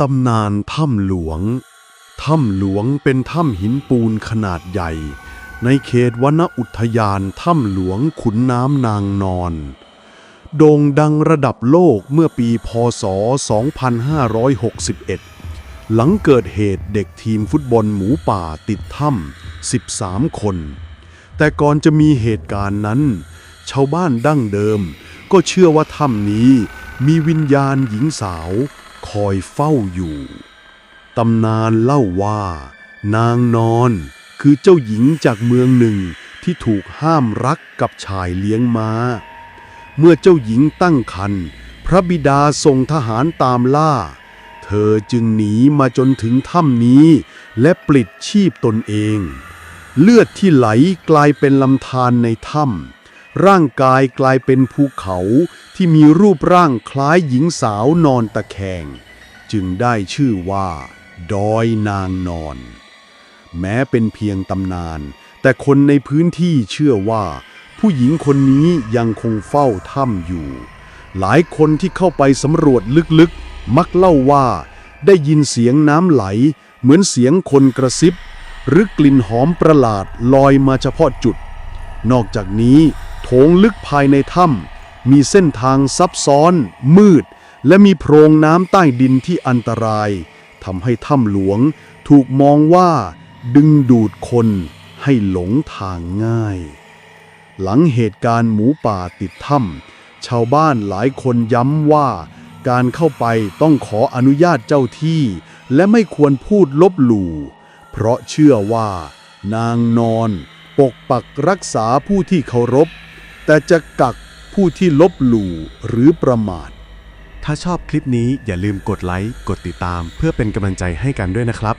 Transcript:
ตำนานถ้ำหลวง ถ้ำหลวงเป็นถ้ำหินปูนขนาดใหญ่ ในเขตวนอุทยานถ้ำหลวงขุนน้ำนางนอน โด่งดังระดับโลกเมื่อปีพศ 2561 หลังเกิดเหตุเด็กทีมฟุตบอลหมูป่าติดถ้ำ 13 คน แต่ก่อนจะมีเหตุการณ์นั้น ชาวบ้านดั้งเดิมก็เชื่อว่าถ้ำนี้มีวิญญาณหญิงสาว คอยเฝ้าอยู่ ตำนานเล่าว่า นางนอนคือเจ้าหญิงจากเมืองหนึ่งที่ถูกห้ามรักกับชายเลี้ยงม้า เมื่อเจ้าหญิงตั้งครรภ์พระบิดาส่งทหารตามล่า เธอจึงหนีมาจนถึงถ้ำนี้ และปลิดชีพตนเอง เลือดที่ไหลกลายเป็นลำธารในถ้ำ ร่างกายกลายเป็นภูเขาที่มีรูปร่างคล้ายหญิงสาวนอนตะแคง จึงได้ชื่อว่า ดอยนางนอน แม้เป็นเพียงตำนาน แต่คนในพื้นที่เชื่อว่า ผู้หญิงคนนี้ยังคงเฝ้าถ้ำอยู่ หลายคนที่เข้าไปสำรวจลึกๆ มักเล่าว่า ได้ยินเสียงน้ำไหล เหมือนเสียงคนกระซิบ หรือกลิ่นหอมประหลาดลอยมาเฉพาะจุด นอกจากนี้ งลึกภายในถ้ำมีเส้นทางซับซ้อน มืด และมีโพรงน้ำใต้ดินที่อันตรายทำให้ถ้ำหลวงถูกมองว่า ดึงดูดคนให้หลงทางง่าย หลังเหตุการณ์หมูป่าติดถ้ำชาวบ้านหลายคนย้ำว่า การเข้าไปต้องขออนุญาตเจ้าที่ และไม่ควรพูดลบหลู่ เพราะเชื่อว่า นางนอน ปกปักรักษาผู้ที่เคารพ แต่จะกักผู้ที่ลบหลู่หรือประมาท ถ้าชอบคลิปนี้อย่าลืมกดไลค์ กดติดตาม เพื่อเป็นกำลังใจให้กันด้วยนะครับ